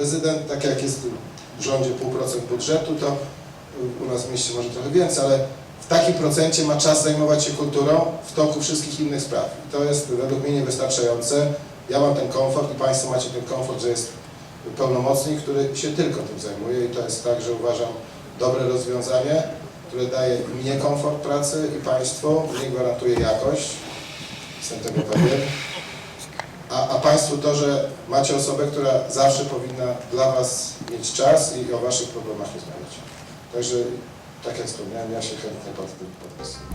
prezydent, tak jak jest w rządzie pół procent budżetu, to u nas w mieście może trochę więcej, ale w takim procencie ma czas zajmować się kulturą w toku wszystkich innych spraw. I to jest według mnie niewystarczające. Ja mam ten komfort i Państwo macie ten komfort, że jest pełnomocnik, który się tylko tym zajmuje i to jest także uważam dobre rozwiązanie, które daje mnie komfort pracy i Państwu, mnie gwarantuje jakość, jestem tego pewien. A, a Państwu to, że macie osobę, która zawsze powinna dla Was mieć czas i o Waszych problemach rozmawiać. Także, tak jak wspomniałem, ja się chętnie pod tym podpisuję.